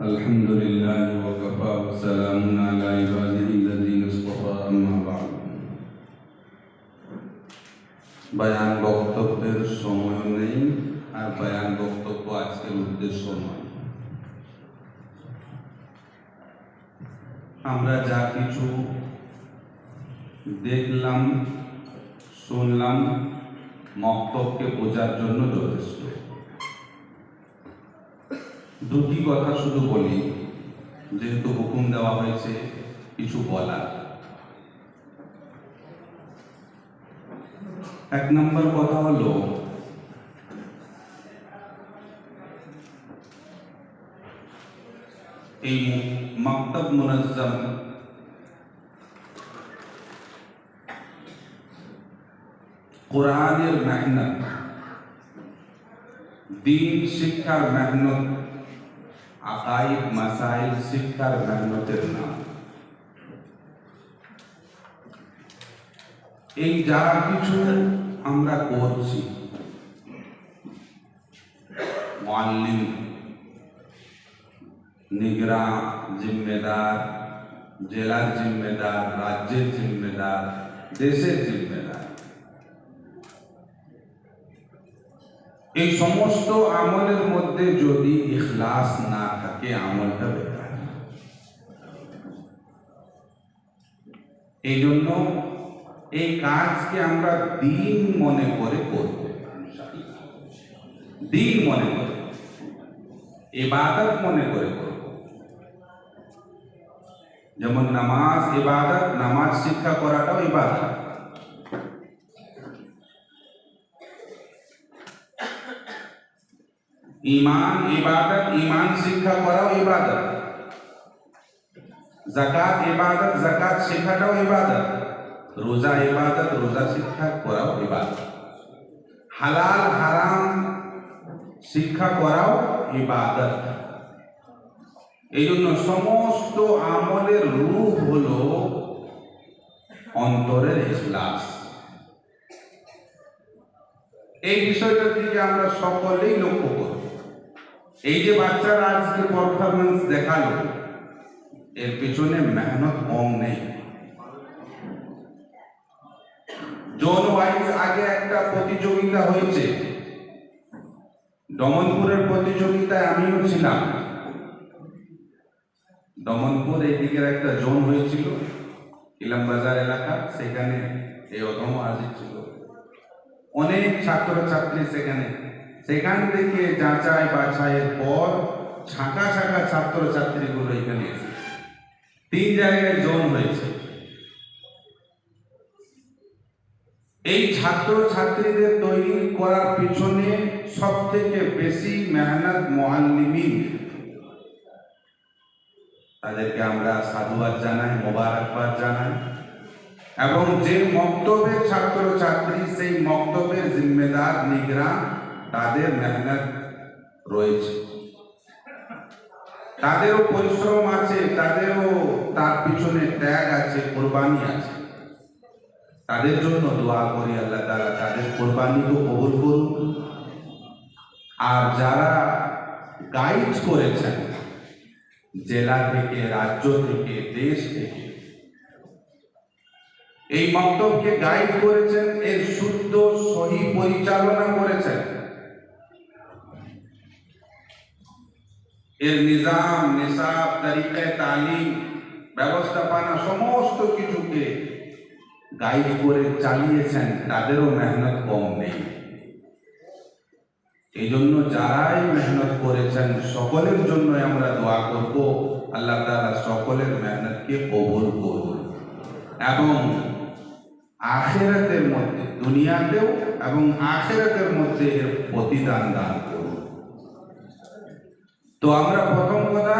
الحمد لله وكفى وسلام على عباده الذين اصطفى أما بعد বয়ান বক্তব্যের সময় নেই আর বয়ান বক্তব্য আজকের উদ্দেশ্য নয় আমরা যা কিছু দেখলাম শুনলাম মক্তবকে বোঝার জন্য যথেষ্ট দুটি কথা শুধু বলি, যেহেতু হুকুম দেওয়া হয়েছে, কিছু বলার। এক নম্বর কথা হলো, এই মক্তব মুনাজ্জম কোরআনের মেহনত, দিন শিক্ষার মেহনত আকাইদ মাসাইল শিক্ষার মেহনতের নাম এই যা কিছু আমরা করছি মাল্লিম নিগরা জিম্মেদার জেলার জিম্মেদার রাজ্যের জিম্মেদার দেশের জিম্মেদার এই সমস্ত আমলের মধ্যে যদি ইখলাস না থাকে, আমলটা বেকার। এই জন্য এই কাজকে আমরা দিন মনে করে করব। দিন মনে করে। ইবাদত মনে করে করব। যেমন নামাজ, ইবাদত, নামাজ শিক্ষা করাটাও ইবাদত। ইমান, ইবাদত, ইমান শিক্ষা করাও ইবাদত। জাকাত ইবাদত জাকাত শিক্ষাটাও ইবাদত। রোজা ইবাদত, রোজা শিক্ষা করাও ইবাদত। হালাল, হারাম শিক্ষা করাও ইবাদত। এই জন্য সমস্ত আমলের রূপ হলো অন্তরের ইখলাস। এই বিষয়টার দিকে আমরা সকলেই লক্ষ্য এই যে বাচ্চারা আজকে পারফরমেন্স দেখাল, এর পেছনে মেহনত কম নেই। জোন ওয়াইজ আগে একটা প্রতিযোগিতা হয়েছে। দমনপুরের প্রতিযোগিতায় আমিও ছিলাম। দমনপুর এই দিকের একটা জোন হয়েছিল, ইলাম বাজার এলাকা, সেখানে এই অধম আজিজ ছিল। অনেক ছাত্রছাত্রী সেখানে সেখান থেকে যাচাই বাছাইয়ের পর ছাঁকা ছাঁকা ছাত্রছাত্রীগুলো এখানে এসেছে। তিন জায়গায় জোন হয়েছে। এই ছাত্র ছাত্রীদের তৈরি করার পিছনে সব থেকে বেশি মেহনত মহাল্লিমিন তাদেরকে আমরা সাধুবাদ জানাই, মোবারকবাদ জানাই। এবং যে মক্তবের ছাত্র ছাত্রী সেই মক্তবের জিম্মেদার নিগরান তাদের মেহনত রয়েছে। তাদেরও পরিশ্রম আছে, তাদেরও তার পিছনে ত্যাগ আছে, কোরবানি আছে। তাদের জন্য দোয়া করি আল্লাহ তারা তাদের কোরবানিকে কবুল করুন। আর যারা গাইড করেছেন, জেলা থেকে, রাজ্য থেকে, দেশ থেকে, এই মন্তব্যকে গাইড করেছেন, এর শুদ্ধ, সহি পরিচালনা করেছেন। এর নিজাম, নিসাব, তরিকায় তালিম, ব্যবস্থাপনা, সমস্ত কিছুকে গাইড করে চালিয়েছেন, তাদেরও মেহনত কম নেই। এই জন্য যারাই মেহনত করেছেন, সকলের জন্য আমরা দোয়া করব, আল্লাহ তাআলা সকলের মেহনতকে কবুল করুন। এবং আখেরাতের মধ্যে, দুনিয়াতেও এবং আখেরাতের মধ্যে এর প্রতিদান দান তো আমরা প্রথম কথা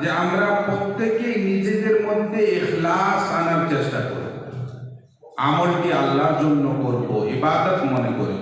যে আমরা প্রত্যেকেই নিজেদের মধ্যে এখলাস আনার চেষ্টা করব আমলটি আল্লাহর জন্য করব, ইবাদত মনে করে